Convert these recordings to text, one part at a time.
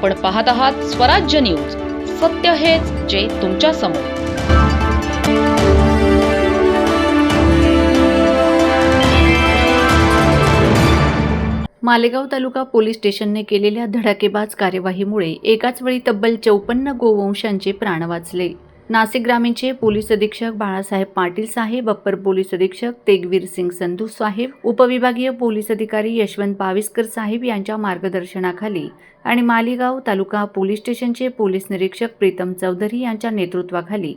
आपण पाहत आहात स्वराज्य न्यूज. सत्य हेच जे तुमच्यासमोर. मालेगाव तालुका पोलीस स्टेशनने केलेल्या धडाकेबाज कार्यवाहीमुळे एकाच वेळी तब्बल चौपन्न गोवंशांचे प्राण वाचले. नाशिक ग्रामीणचे पोलीस अधीक्षक बाळासाहेब पाटील साहेब अप्पर पोलीस अधीक्षक तेगवीर सिंग संधू साहेब उपविभागीय पोलीस अधिकारी यशवंत पाविस्कर साहेब यांच्या मार्गदर्शनाखाली आणि मालेगाव तालुका पोलीस स्टेशनचे पोलीस निरीक्षक प्रीतम चौधरी यांच्या नेतृत्वाखाली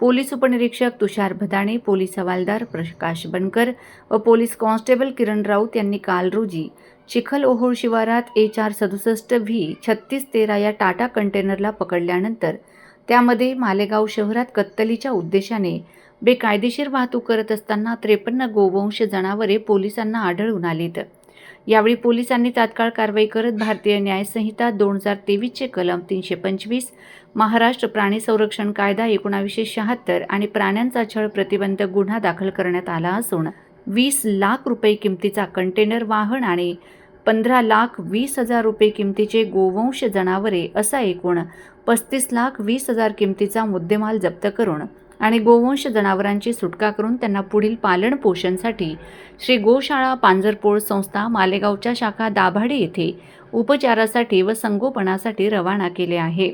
पोलीस उपनिरीक्षक तुषार भदाणे पोलीस हवालदार प्रकाश बनकर व पोलीस कॉन्स्टेबल किरण राऊत यांनी काल रोजी चिखल ओहोळ शिवारात ए चार सदुसष्ट व्ही छत्तीस तेरा या टाटा कंटेनरला पकडल्यानंतर त्यामध्ये मालेगाव शहरात कत्तलीच्या उद्देशाने बेकायदेशीर वाहतूक करत असताना त्रेपन्न गोवंश जनावरे पोलिसांना आढळून आलीत. यावेळी पोलिसांनी तात्काळ कारवाई करत भारतीय न्यायसंहिता दोन हजार तेवीसचे कलम तीनशे पंचवीस महाराष्ट्र प्राणी संरक्षण कायदा एकोणावीसशे शहात्तर आणि प्राण्यांचा छळ प्रतिबंधक गुन्हा दाखल करण्यात आला असून वीस लाख रुपये किमतीचा कंटेनर वाहन आणि पंधरा लाख वीस हजार रुपये किमतीचे गोवंश जनावरे असा एकूण पस्तीस लाख वीस हजार किमतीचा मुद्देमाल जप्त करून आणि गोवंश जनावरांची सुटका करून त्यांना पुढील पालन पोषणसाठी श्री गोशाळा पांजरपोळ संस्था मालेगावच्या शाखा दाभाडे येथे उपचारासाठी व संगोपनासाठी रवाना केले आहे.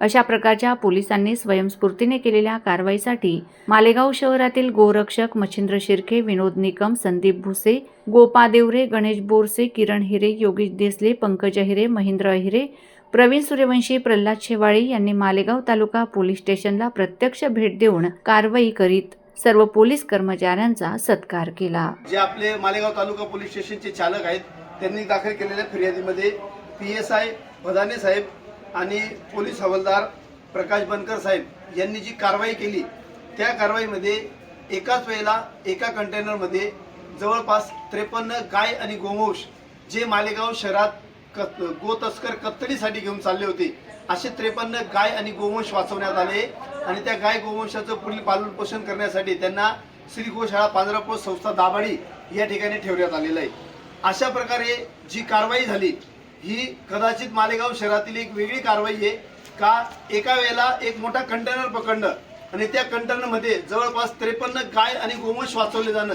अशा प्रकारच्या पोलिसांनी स्वयंस्फूर्तीने केलेल्या कारवाईसाठी मालेगाव शहरातील गोरक्षक मच्छिंद्र शिर्के विनोद निकम संदीप भुसे गोपा देवरे गणेश बोरसे किरण हिरे योगेश देसले पंकज हिरे महेंद्र अहिरे प्रवीण सूर्यवंशी प्रल्हाद शेवाळी यांनी मालेगाव तालुका पोलीस स्टेशनला प्रत्यक्ष भेट देऊन कारवाई करीत सर्व पोलीस कर्मचाऱ्यांचा सत्कार केला. जे आपले मालेगाव तालुका पोलीस स्टेशनचे चालक आहेत त्यांनी दाखल केलेल्या फिर्यादीमध्ये पी एस आय भदाने साहेब आणि पोलीस हवालदार प्रकाश बनकर साहेब यांनी जी कारवाई केली त्या कारवाईमध्ये एकाच वेळेला एका कंटेनरमध्ये जवळपास त्रेपन्न गाय आणि गोवंश जे मालेगाव शहरात कत गो तस्कर घेऊन चालले होते. असे त्रेपन्न गाय आणि गोवंश वाचवण्यात आले. आणि त्या गाय गोवंशाचं पुढील पालन पोषण करण्यासाठी त्यांना श्री गोशाळा पांजरापूर संस्था दाभाडी या ठिकाणी ठेवण्यात आलेलं आहे. अशा प्रकारे जी कारवाई झाली ही कदाचित मालेगाव शहरातील एक वेगळी कारवाई आहे का? एका वेळेला एक मोठा कंटेनर पकडणं आणि त्या कंटेनरमध्ये जवळपास त्रेपन्न गाय आणि गोवंश वाचवले जाणं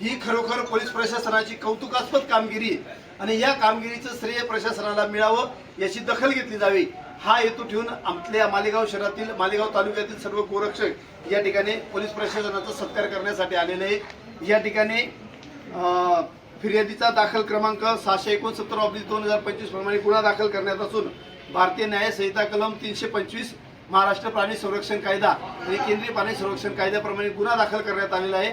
ही खरोखर पोलीस प्रशासनाची कौतुकास्पद कामगिरी आणि या कामगिरीचं श्रेय प्रशासनाला मिळावं याची दखल घेतली जावी हा हेतू ठेवून आपल्या मालेगाव शहरातील मालेगाव तालुक्यातील सर्व गोरक्षक या ठिकाणी पोलीस प्रशासनाचा सत्कार करण्यासाठी आलेले आहे या ठिकाणी फिर्यादीचा दाखल क्रमांक सहाशे एकोणसत्तर ऑब्लिक दोन हजार पंचवीस प्रमाणे गुन्हा दाखल करण्यात असून भारतीय न्यायसंहिता कलम तीनशे पंचवीस महाराष्ट्र प्राणी संरक्षण कायदा आणि केंद्रीय प्राणी संरक्षण कायद्याप्रमाणे गुन्हा दाखल करण्यात आलेला आहे.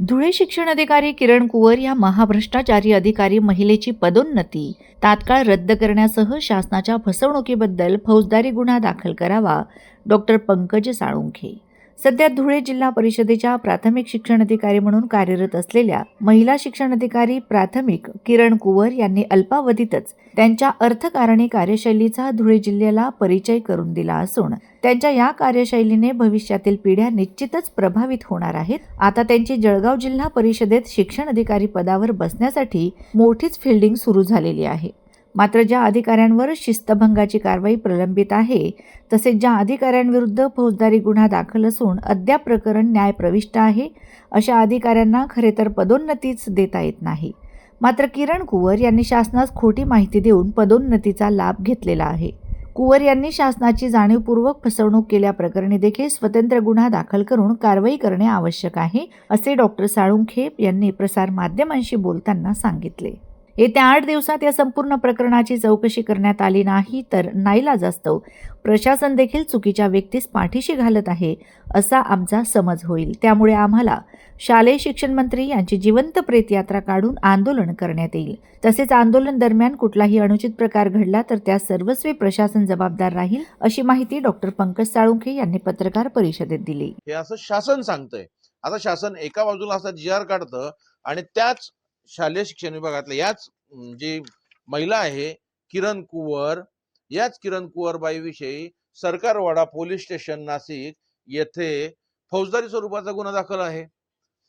धुळे शिक्षण अधिकारी किरण कुवर या महाभ्रष्टाचारी अधिकारी महिलेची पदोन्नती तात्काळ रद्द करण्यासह शासनाच्या फसवणुकीबद्दल फौजदारी गुन्हा दाखल करावा डॉक्टर पंकज साळुंखे. सध्या धुळे जिल्हा परिषदेच्या प्राथमिक शिक्षण अधिकारी म्हणून कार्यरत असलेल्या महिला शिक्षण अधिकारी प्राथमिक किरण कुवर यांनी अल्पावधीतच त्यांच्या अर्थकारणी कार्यशैलीचा धुळे जिल्ह्याला परिचय करून दिला असून त्यांच्या या कार्यशैलीने भविष्यातील पिढ्या निश्चितच प्रभावित होणार आहेत. आता त्यांची जळगाव जिल्हा परिषदेत शिक्षण अधिकारी पदावर बसण्यासाठी मोठीच फिल्डिंग सुरू झालेली आहे. मात्र ज्या अधिकाऱ्यांवर शिस्तभंगाची कारवाई प्रलंबित आहे तसेच ज्या अधिकाऱ्यांविरुद्ध फौजदारी गुन्हा दाखल असून अद्याप प्रकरण न्यायप्रविष्ट आहे अशा अधिकाऱ्यांना खरे तर पदोन्नतीच देता येत नाही. मात्र किरण कुवर यांनी शासनास खोटी माहिती देऊन पदोन्नतीचा लाभ घेतलेला आहे. कुवर यांनी शासनाची जाणीवपूर्वक फसवणूक केल्याप्रकरणी देखील स्वतंत्र गुन्हा दाखल करून कारवाई करणे आवश्यक आहे असे डॉक्टर साळुंखे यांनी प्रसार माध्यमांशी बोलताना सांगितले. येत्या आठ दिवसात या संपूर्ण प्रकरणाची चौकशी करण्यात आली नाही तर नाईलाजास्तव. प्रशासन देखील चुकीच्या व्यक्तीस पाठीशी घालत आहे असा आमचा समज होईल. त्यामुळे आम्हाला शालेय शिक्षण मंत्री यांची जिवंत प्रेतयात्रा काढून आंदोलन करण्यात येईल. तसेच आंदोलन दरम्यान कुठलाही अनुचित प्रकार घडला तर त्या सर्वस्वी प्रशासन जबाबदार राहील अशी माहिती डॉक्टर पंकज साळुंखे यांनी पत्रकार परिषदेत दिली. हे असं शासन सांगतंय. आता शासन एका बाजूला असा जी आर काढतं आणि त्याच शालेय शिक्षण विभागातल्या याच जी महिला आहे किरण कुवर याच किरण कुवर बाईविषयी सरकारवाडा पोलीस स्टेशन नाशिक येथे फौजदारी स्वरूपाचा गुन्हा दाखल आहे.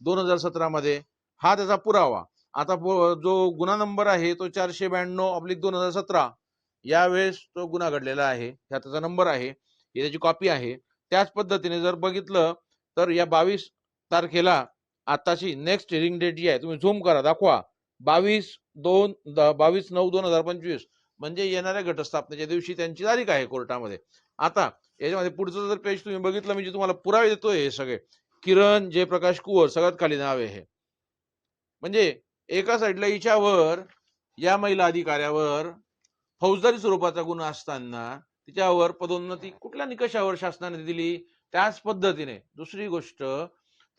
दोन हजार सतरा मध्ये हा त्याचा पुरावा. आता जो गुन्हा नंबर आहे तो चारशे ब्याण्णव ऑब्लिक दोन हजार सतरा. यावेळेस तो गुन्हा घडलेला आहे. ह्या त्याचा नंबर आहे. ही त्याची कॉपी आहे. त्याच पद्धतीने जर बघितलं तर या बावीस तारखेला आताची नेक्स्ट हिअरिंग डेट जी आहे तुम्ही झूम करा दाखवा. बावीस दोन बावीस नऊ दोन हजार पंचवीस. म्हणजे येणाऱ्या घटस्थापनेच्या दिवशी त्यांची तारीख आहे कोर्टामध्ये. आता याच्यामध्ये पुढचं जर पेज तुम्ही बघितलं म्हणजे तुम्हाला पुरावे देतोय हे सगळे. किरण जयप्रकाश कुवर सगळ्यात खाली नाव आहे हे. म्हणजे एका साईडला हिच्यावर या महिला अधिकाऱ्यावर फौजदारी स्वरूपाचा गुन्हा असताना तिच्यावर पदोन्नती कुठल्या निकषावर शासनाने दिली? त्याच पद्धतीने. दुसरी गोष्ट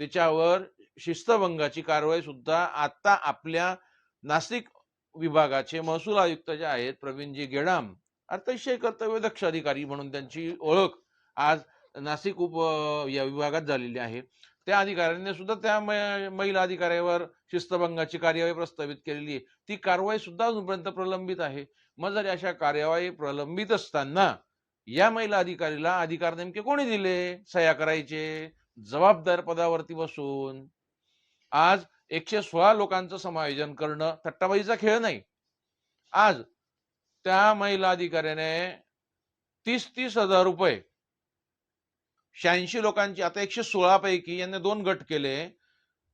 तिच्यावर शिस्तभंगाची कारवाई सुद्धा आता आपल्या नाशिक विभागाचे महसूल आयुक्त जे आहेत प्रवीणजी गेडाम अतिशय कर्तव्य दक्ष अधिकारी म्हणून त्यांची ओळख आज नाशिक उप या विभागात झालेली आहे. त्या अधिकाऱ्यांनी सुद्धा त्या महिला अधिकाऱ्यावर शिस्तभंगाची कार्यवाही प्रस्तावित केलेली आहे. ती कारवाई सुद्धा अजूनपर्यंत प्रलंबित आहे. मग जर अशा कार्यवाही प्रलंबित असताना या महिला अधिकारीला अधिकार नेमके कोणी दिले? सह्या करायचे? जबाबदार पदावरती बसून? आज एकशे सोळा लोकांचं समायोजन करणं थट्टाबाईचा खेळ नाही. आज त्या महिला अधिकाऱ्याने तीस तीस हजार रुपये शहाऐंशी लोकांची आता एकशे सोळा पैकी यांनी दोन गट केले.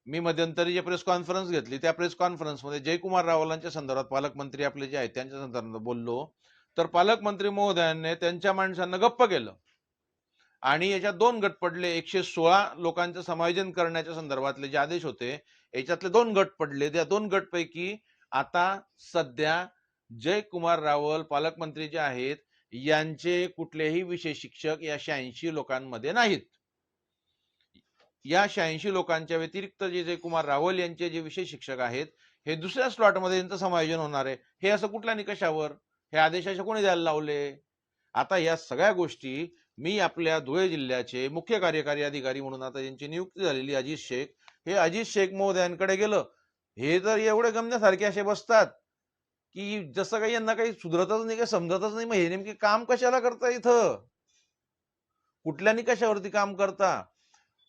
मी मध्यंतरी जे प्रेस कॉन्फरन्स घेतली त्या प्रेस कॉन्फरन्समध्ये जयकुमार रावलांच्या संदर्भात पालकमंत्री आपले जे आहेत त्यांच्या संदर्भात बोललो. तर पालकमंत्री महोदयांनी त्यांच्या माणसांना गप्प केलं. आणि याच्यात दोन गट पडले. एकशे सोळा लोकांचं समायोजन करण्याच्या संदर्भातले जे आदेश होते याच्यातले दोन गट पडले. त्या दोन गट पैकी आता सध्या जयकुमार रावल पालकमंत्री जे आहेत यांचे कुठलेही विशेष शिक्षक या शहाऐंशी लोकांमध्ये नाहीत. या शहाऐंशी लोकांच्या व्यतिरिक्त जे जयकुमार रावल यांचे जे विशेष शिक्षक आहेत हे दुसऱ्या स्लॉटमध्ये यांचं समायोजन होणार आहे. हे असं कुठल्या निकषावर? हे आदेशाचे कोणी द्यायला लावले? आता या सगळ्या गोष्टी मी आपल्या धुळे जिल्ह्याचे मुख्य कार्यकारी अधिकारी म्हणून आता यांची नियुक्ती झालेली अजित शेख. हे अजित शेख महोदयांकडे गेलं हे तर एवढे गमण्यासारखे असे बसतात की जसं काही यांना काही सुधरतच नाही काही समजतच नाही मग हे नेमके काम कशाला करता इथं? कुठल्यानी कशावरती काम करता?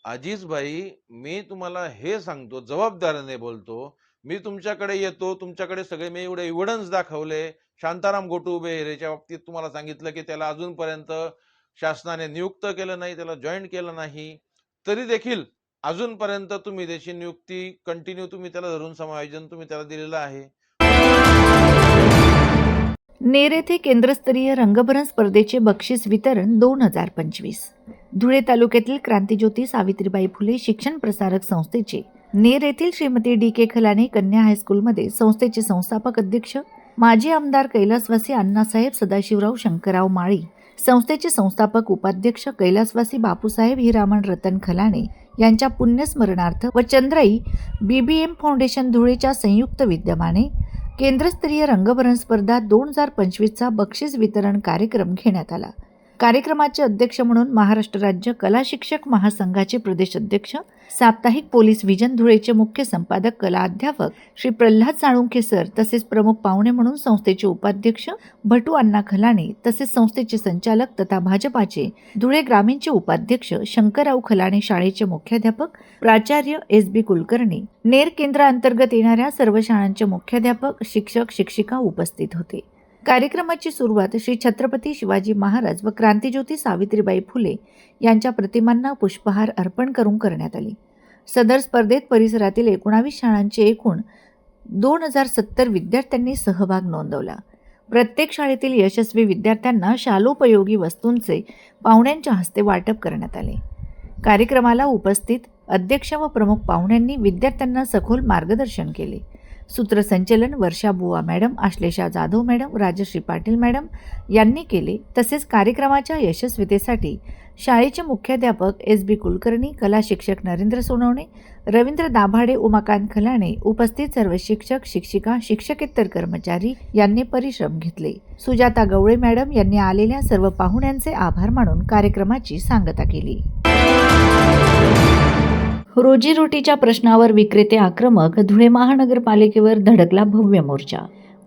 अजिज भाई मी तुम्हाला हे सांगतो जबाबदारीने बोलतो. मी तुमच्याकडे येतो तुमच्याकडे सगळे मी एवढे एव्हिडन्स दाखवले. शांताराम गोटू उबे हेरेच्या बाबतीत तुम्हाला सांगितलं की त्याला अजूनपर्यंत शासनाने नियुक्त केलं नाही त्याला जॉईन केलं नाही. तरी देखील अजूनपर्यंत तुम्ही त्याची नियुक्ती कंटिन्यू तुम्ही त्याला धरून समायोजन तुम्ही त्याला दिलेलं आहे. नेर येथे केंद्रस्तरीय रंगभरण स्पर्धेचे बक्षीस वितरण दोन हजार पंचवीस. धुळे तालुक्यातील क्रांतीज्योती सावित्रीबाई फुले शिक्षण प्रसारक संस्थेचे. नेर येथील श्रीमती डी के खलाने कन्या हायस्कूलमध्ये संस्थेचे संस्थापक अध्यक्ष माजी आमदार कैलासवासी अण्णासाहेब सदाशिवराव शंकरराव माळी संस्थेचे संस्थापक उपाध्यक्ष कैलासवासी बापूसाहेब हिरामण रतन खलाणे यांच्या पुण्यस्मरणार्थ व चंद्राई बीबीएम फाउंडेशन धुळेच्या संयुक्त विद्यमाने केंद्रस्तरीय रंगभरण स्पर्धा दोन हजार पंचवीसचा बक्षीस वितरण कार्यक्रम घेण्यात आला. कार्यक्रमाचे अध्यक्ष म्हणून महाराष्ट्र राज्य कला शिक्षक महासंघाचे प्रदेश अध्यक्ष साप्ताहिक पोलीस विजन धुळेचे मुख्य संपादक कला अध्यापक श्री प्रल्हाद साळुंखे सर तसेच प्रमुख पाहुणे म्हणून संस्थेचे उपाध्यक्ष भटू अण्णा खलाणे तसेच संस्थेचे संचालक तथा भाजपाचे धुळे ग्रामीणचे उपाध्यक्ष शंकरराव खलाणे शाळेचे मुख्याध्यापक प्राचार्य एस बी कुलकर्णी. नेर केंद्राअंतर्गत येणाऱ्या सर्व शाळांचे मुख्याध्यापक शिक्षक शिक्षिका उपस्थित होते. कार्यक्रमाची सुरुवात श्री छत्रपती शिवाजी महाराज व क्रांतीज्योती सावित्रीबाई फुले यांच्या प्रतिमांना पुष्पहार अर्पण करून करण्यात आली. सदर स्पर्धेत परिसरातील एकोणावीस शाळांचे एकूण दोन हजार सत्तर विद्यार्थ्यांनी सहभाग नोंदवला. प्रत्येक शाळेतील यशस्वी विद्यार्थ्यांना शालोपयोगी वस्तूंचे पाहुण्यांच्या हस्ते वाटप करण्यात आले. कार्यक्रमाला उपस्थित अध्यक्ष व प्रमुख पाहुण्यांनी विद्यार्थ्यांना सखोल मार्गदर्शन केले. सूत्रसंचलन Varsha Buwa madam Ashlesha Jadhav madam Rajshree Patil madam यांनी केले. तसेच कार्यक्रमाच्या यशस्वीतेसाठी शाळेचे मुख्याध्यापक एस बी कुलकर्णी कला शिक्षक नरेंद्र सोनवणे रवींद्र दाभाडे उमाकांत खलाणे उपस्थित सर्व शिक्षक शिक्षिका शिक्षकेतर कर्मचारी यांनी परिश्रम घेतले. सुजाता गवळे मॅडम यांनी आलेल्या सर्व पाहुण्यांचे आभार मानून कार्यक्रमाची सांगता केली. रोजीरोटीच्या प्रश्नावर विक्रेते आक्रमक धुळे महानगरपालिकेवर धडकला भव्य मोर्चा.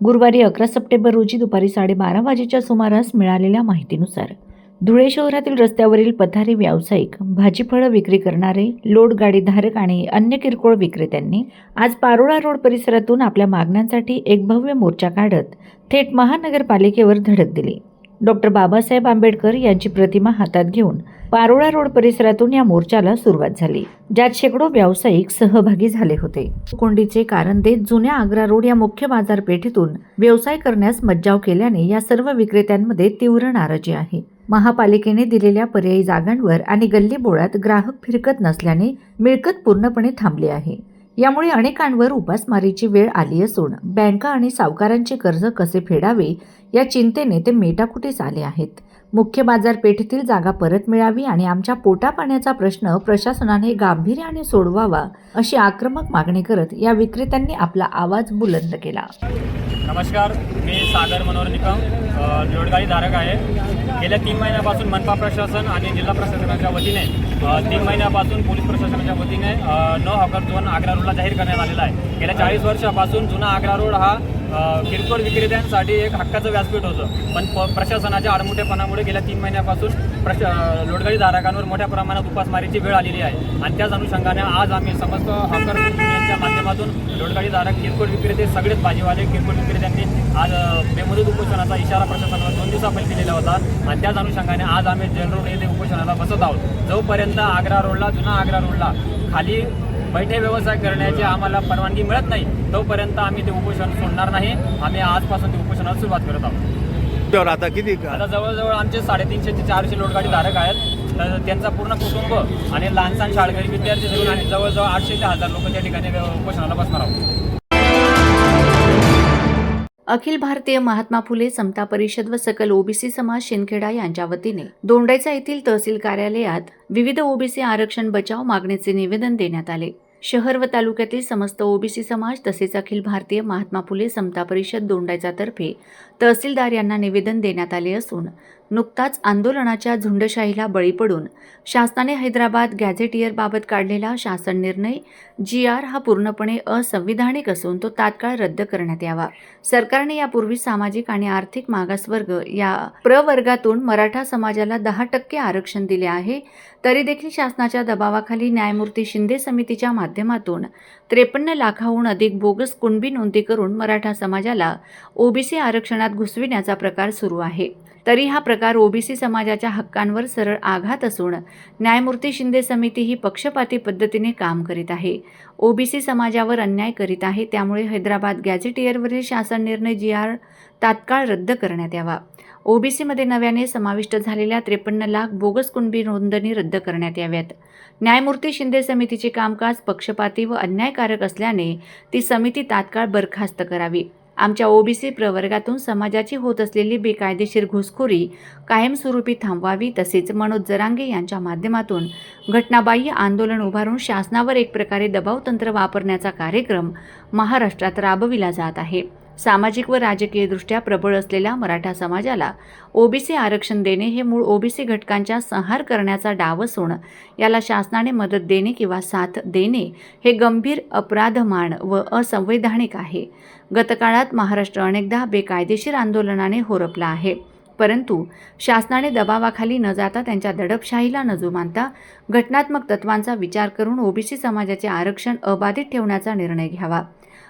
गुरुवारी अकरा सप्टेंबर रोजी दुपारी साडेबारा वाजेच्या सुमारास मिळालेल्या माहितीनुसार धुळे शहरातील रस्त्यावरील पथारी व्यावसायिक भाजीफळं विक्री करणारे लोड गाडीधारक आणि अन्य किरकोळ विक्रेत्यांनी आज पारोळा रोड परिसरातून आपल्या मागण्यांसाठी एक भव्य मोर्चा काढत थेट महानगरपालिकेवर धडक दिली. डॉक्टर बाबासाहेब आंबेडकर यांची प्रतिमा हातात घेऊन पारोळा रोड परिसरातून या मोर्चाला सुरुवात झाली ज्यात शेकडो व्यावसायिक सहभागी झाले होते. कोंडीचे कारण देत जुन्या आग्रा रोड या मुख्य बाजारपेठेतून व्यवसाय करण्यास मज्जाव केल्याने या सर्व विक्रेत्यांमध्ये तीव्र नाराजी आहे. महापालिकेने दिलेल्या पर्यायी जागांवर आणि गल्लीबोळात ग्राहक फिरकत नसल्याने मिळकत पूर्णपणे थांबली आहे. यामुळे अनेकांवर उपासमारीची वेळ आली असून बँका आणि सावकारांचे कर्ज कसे फेडावे या चिंतेने ते मेटाकुटीस आले आहेत. मुख्य बाजारपेठेतील जागा परत मिळावी आणि आमच्या पोटापाण्याचा प्रश्न प्रशासनाने गांभीर्याने सोडवावा अशी आक्रमक मागणी करत या विक्रेत्यांनी आपला आवाज बुलंद केला. नमस्कार मी सागर मनोहर निकम जोडगाई धारक आहे. गेल्या तीन महिन्यापासून मनपा प्रशासन आणि जिल्हा प्रशासनाच्या वतीने तीन महिन्यापासून पोलीस प्रशासनाच्या वतीने नो हॉकर झोन आग्रा रोडला जाहीर करण्यात आलेला आहे. गेल्या चाळीस वर्षापासून जुना आग्रा रोड हा किरकोळ विक्रेत्यांसाठी एक हक्काचं व्यासपीठ होतं. पण प प्रशासनाच्या आडमुठेपणामुळे गेल्या तीन महिन्यापासून प्रश अ, धारकांवर मोठ्या प्रमाणात उपासमारीची वेळ आलेली आहे. आणि त्याच अनुषंगाने आज आम्ही समस्त हॉकर युनियनच्या माध्यमातून लोटगाडी धारक किरकोळ विक्रेते सगळेच भाजीवाले किरकोळ विक्रेत्यांनी आज बेमुदत उपोषणाचा इशारा प्रशासनाला दोन दिवसापैकी दिलेला होता. आणि त्याच अनुषंगाने आज आम्ही जनरोड येथे उपोषणाला बसत आहोत. जोपर्यंत आग्रा रोडला जुना आग्रा रोडला खाली बैठे व्यवसाय करण्याची आम्हाला परवानगी मिळत नाही तोपर्यंत आम्ही ते उपोषण सोडणार नाही. आम्ही आजपासून ते उपोषणाला सुरुवात करत आहोत. तर आता किती आता जवळजवळ आमचे साडेतीनशे ते चारशे लोटगाडी धारक आहेत. तर त्यांचा पूर्ण कुटुंब आणि लहानसहान शाळकरी विद्यार्थी आणि जवळजवळ आठशे ते हजार लोक त्या ठिकाणी उपोषणाला बसणार आहोत. अखिल भारतीय महात्मा फुले समता परिषद व सकल ओबीसी समाज शिंदखेडा यांच्या वतीने दोंडायचा येथील तहसील कार्यालयात विविध ओबीसी आरक्षण बचाव मागणीचे निवेदन देण्यात आले. शहर व तालुक्यातील समस्त ओबीसी समाज तसेच अखिल भारतीय महात्मा फुले समता परिषद दोंडायच्यातर्फे तहसीलदार यांना निवेदन देण्यात आले असून नुकताच आंदोलनाच्या झुंडशाहीला बळी पडून शासनाने हैदराबाद गॅझेटियरबाबत काढलेला शासन निर्णय जी आर हा पूर्णपणे असंविधानिक असून तो तात्काळ रद्द करण्यात यावा. सरकारने यापूर्वी सामाजिक आणि आर्थिक मागासवर्ग या प्रवर्गातून मराठा समाजाला दहा टक्के आरक्षण दिले आहे तरी देखील शासनाच्या दबावाखाली न्यायमूर्ती शिंदे समितीच्या माध्यमातून त्रेपन्न लाखाहून अधिक बोगस कुणबी नोंदी करून मराठा समाजाला ओबीसी आरक्षणात घुसविण्याचा प्रकार सुरू आहे. तरी हा प्रकार ओबीसी समाजाच्या हक्कांवर सरळ आघात असून न्यायमूर्ती शिंदे समिती ही पक्षपाती पद्धतीने काम करीत आहे. ओबीसी समाजावर अन्याय करीत आहे त्यामुळे हैदराबाद गॅझेटियरवरील शासन निर्णय जी आर तात्काळ रद्द करण्यात यावा. ओबीसीमध्ये नव्याने समाविष्ट झालेल्या त्रेपन्न लाख बोगस कुणबी नोंदणी रद्द करण्यात याव्यात. न्यायमूर्ती शिंदे समितीचे कामकाज पक्षपाती व अन्यायकारक असल्याने ती समिती तात्काळ बरखास्त करावी. आमच्या ओबीसी प्रवर्गातून समाजाची होत असलेली बेकायदेशीर घुसखोरी कायमस्वरूपी थांबवावी तसेच मनोज जरांगे यांच्या माध्यमातून घटनाबाह्य आंदोलन उभारून शासनावर एक प्रकारे दबावतंत्र वापरण्याचा कार्यक्रम महाराष्ट्रात राबविला जात आहे. सामाजिक व राजकीयदृष्ट्या प्रबळ असलेल्या मराठा समाजाला ओबीसी आरक्षण देणे हे मूळ ओबीसी घटकांच्या संहार करण्याचा डाव असून याला शासनाने मदत देणे किंवा साथ देणे हे गंभीर अपराधमान व असंवैधानिक आहे. गतकाळात महाराष्ट्र अनेकदा बेकायदेशीर आंदोलनाने होरपला आहे. परंतु शासनाने दबावाखाली न जाता त्यांच्या दडपशाहीला न जुमानता घटनात्मक तत्वांचा विचार करून ओबीसी समाजाचे आरक्षण अबाधित ठेवण्याचा निर्णय घ्यावा.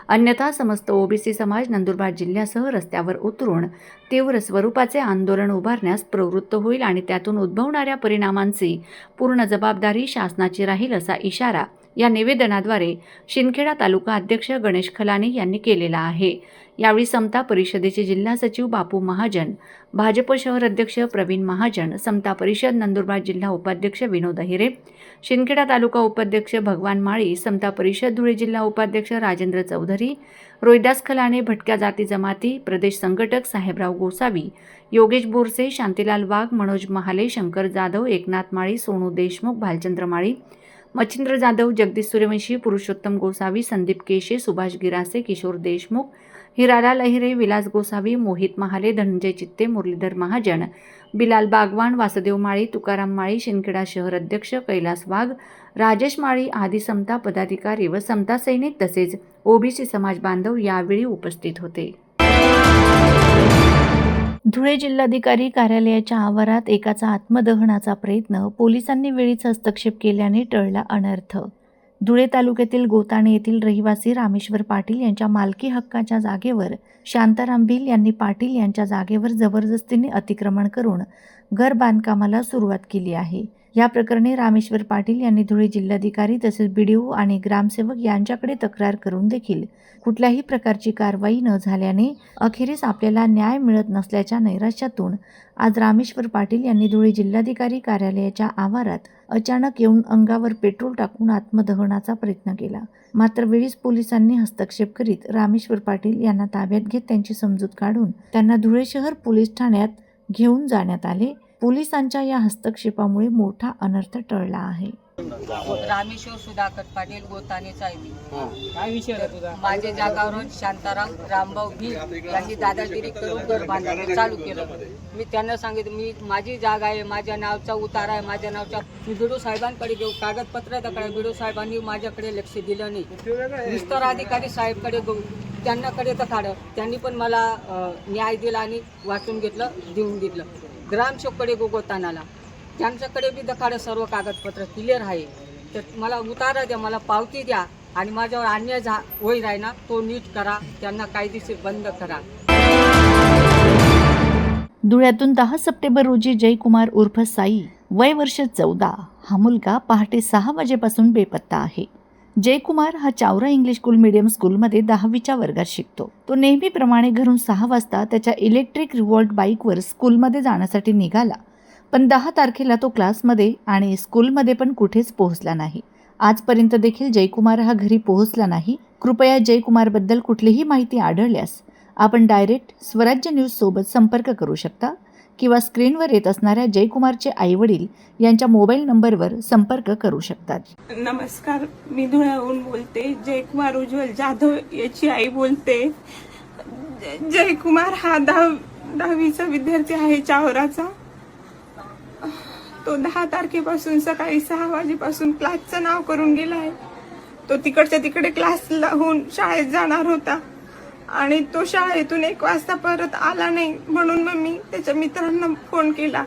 अन्यथा समस्त ओबीसी समाज नंदुरबार जिल्ह्यासह रस्त्यावर उतरून तीव्र स्वरूपाचे आंदोलन उभारण्यास प्रवृत्त होईल आणि त्यातून उद्भवणाऱ्या परिणामांची पूर्ण जबाबदारी शासनाची राहील असा इशारा या निवेदनाद्वारे शिंदखेडा तालुका अध्यक्ष गणेश खलाने यांनी केलेला आहे. यावेळी समता परिषदेचे जिल्हा सचिव बापू महाजन भाजप शहर अध्यक्ष प्रवीण महाजन समता परिषद नंदुरबार जिल्हा उपाध्यक्ष विनोद अहिरे शिंदखेडा तालुका उपाध्यक्ष भगवान माळी समता परिषद धुळे जिल्हा उपाध्यक्ष राजेंद्र चौधरी रोहिदास खलाने भटक्या जाती जमाती प्रदेश संघटक साहेबराव गोसावी योगेश बोरसे शांतीलाल वाघ मनोज महाले शंकर जाधव एकनाथ माळी सोनू देशमुख भालचंद्र माळी मच्छिंद्र जाधव जगदीश सूर्यवंशी पुरुषोत्तम गोसावी संदीप केशे सुभाष गिरासे किशोर देशमुख हिराला लहिरे विलास गोसावी मोहित महाले धनंजय चित्ते मुरलीधर महाजन बिलाल बागवान वासुदेव माळी तुकाराम माळी शिंदखेडा शहर अध्यक्ष कैलास वाघ राजेश माळी आदी समता पदाधिकारी व समता सैनिक तसेच ओबीसी समाज बांधव यावेळी उपस्थित होते. धुळे जिल्हाधिकारी कार्यालयाच्या आवारात एकाचा आत्मदहनाचा प्रयत्न पोलिसांनी वेळीच हस्तक्षेप केल्याने टळला अनर्थ. धुळे तालुक्यातील गोताणे येथील रहिवासी रामेश्वर पाटील यांच्या मालकी हक्काच्या जागेवर शांताराम भिल यांनी पाटील यांच्या जागेवर जबरदस्तीने अतिक्रमण करून घर बांधकामाला सुरुवात केली आहे. या प्रकरणी रामेश्वर पाटील यांनी धुळे जिल्हाधिकारी तसेच बीडीओ आणि ग्रामसेवक यांच्याकडे तक्रार करून देखील कुठल्याही प्रकारची कारवाई न झाल्याने अखेरीस आपल्याला न्याय मिळत नसल्याच्या नैराश्यातून आज रामेश्वर पाटील यांनी धुळे जिल्हाधिकारी कार्यालयाच्या आवारात अचानक येऊन अंगावर पेट्रोल टाकून आत्मदहनाचा प्रयत्न केला. मात्र वेळीच पोलिसांनी हस्तक्षेप करीत रामेश्वर पाटील यांना ताब्यात घेत त्यांची समजूत काढून त्यांना धुळे शहर पोलीस ठाण्यात घेऊन जाण्यात आले. पोलिसांच्या या हस्तक्षेपामुळे मोठा अनर्थ टळला आहे. रामेश्वर सुधाकर पाटील गोतानेचा आहे मी काय विषय आहे तुझा? माझ्या जागावर शांताराम रामभाऊ भी यांनी दादागिरी करून घर बांधणं चालू केलं. मी त्यांना सांगितलं मी माझी जागा आहे माझ्या नावचा उतारा आहे माझ्या नावचा मी बिडू साहेबांकडे घेऊ कागदपत्र दाखल बिडू साहेबांनी माझ्याकडे लक्ष दिलं नाही. विस्तार अधिकारी साहेबकडे गो त्यांनाकडे तर काढ. त्यांनी पण मला न्याय दिला आणि वाचून घेतलं देऊन घेतलं. ग्रामसेवकडे गोगोतानाला. त्यांच्याकडे बी दखाड सर्व कागदपत्र क्लिअर आहे तर मला उतारा द्या मला पावती द्या आणि माझ्यावर अन्याय झा होईल आहे ना तो नीट करा त्यांना कायदेशीर बंद करा. धुळ्यातून दहा सप्टेंबर रोजी जयकुमार उर्फ साई वय वर्ष चौदा हा मुलगा पहाटे सहा वाजेपासून बेपत्ता आहे. जयकुमार हा चावरा इंग्लिश स्कूल मीडियम स्कूलमध्ये दहावीच्या वर्गात शिकतो. तो नेहमीप्रमाणे घरून सहा वाजता त्याच्या इलेक्ट्रिक रिवॉल्ट बाईकवर स्कूलमध्ये जाण्यासाठी निघाला. पण दहा तारखेला तो क्लासमध्ये आणि स्कूलमध्ये पण कुठेच पोहोचला नाही. आजपर्यंत देखील जयकुमार हा घरी पोहोचला नाही. कृपया जयकुमारबद्दल कुठलीही माहिती आढळल्यास आपण डायरेक्ट स्वराज्य न्यूजसोबत संपर्क करू शकता. किंवा स्क्रीनवर येत असणाऱ्या जयकुमारचे आईवडील यांच्या मोबाईल नंबरवर संपर्क करू शकतात. नमस्कार मी धुळ्याहून बोलते. जयकुमार उज्ज्वल जाधव याची आई बोलते. जयकुमार हा दहाव दहावीचा विद्यार्थी आहे चावराचा. तो दहा तारखेपासून सकाळी सहा वाजेपासून क्लासचं नाव करून गेला आहे तो तिकडच्या तिकडे क्लासला होऊन शाळेत जाणार होता. आणि तो शाळेतून एक वाजता परत आला नाही म्हणून मग मी त्याच्या मित्रांना फोन केला.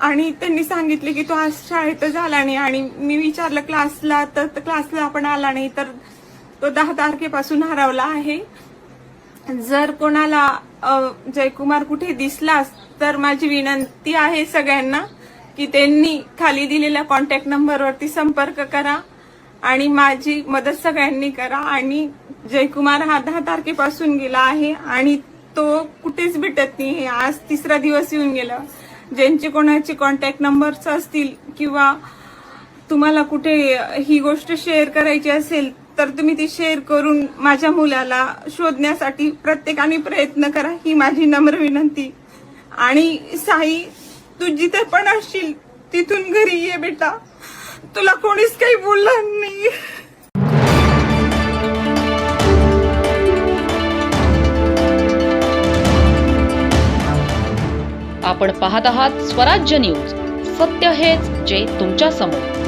आणि त्यांनी सांगितले की तो आज शाळेतच आला नाही आणि मी विचारलं क्लासला तर क्लासला आपण आला नाही तर तो दहा तारखेपासून हरवला आहे. जर कोणाला जयकुमार कुठे दिसलास तर माझी विनंती आहे सगळ्यांना की त्यांनी खाली दिलेल्या कॉन्टॅक्ट नंबरवरती संपर्क करा. आणि माझी मदत सगळ्यांनी करा. आणि जयकुमार हा दहा तारखेपासून गेला आहे आणि तो कुठेच भेटत नाही. आज तिसरा दिवस येऊन गेला. ज्यांचे कोणाचे कॉन्टॅक्ट नंबर्स असतील किंवा तुम्हाला कुठे ही गोष्ट शेअर करायची असेल तर तुम्ही ती शेअर करून माझ्या मुलाला शोधण्यासाठी प्रत्येकाने प्रयत्न करा. ही माझी नम्र विनंती. आणि साई तू जिथे पण असशील तिथून घरी ये बेटा. तुला कोणीच काही बोलणार नाही. आपण पाहत आहात स्वराज्य न्यूज. सत्य हेच जे तुमच्यासमोर.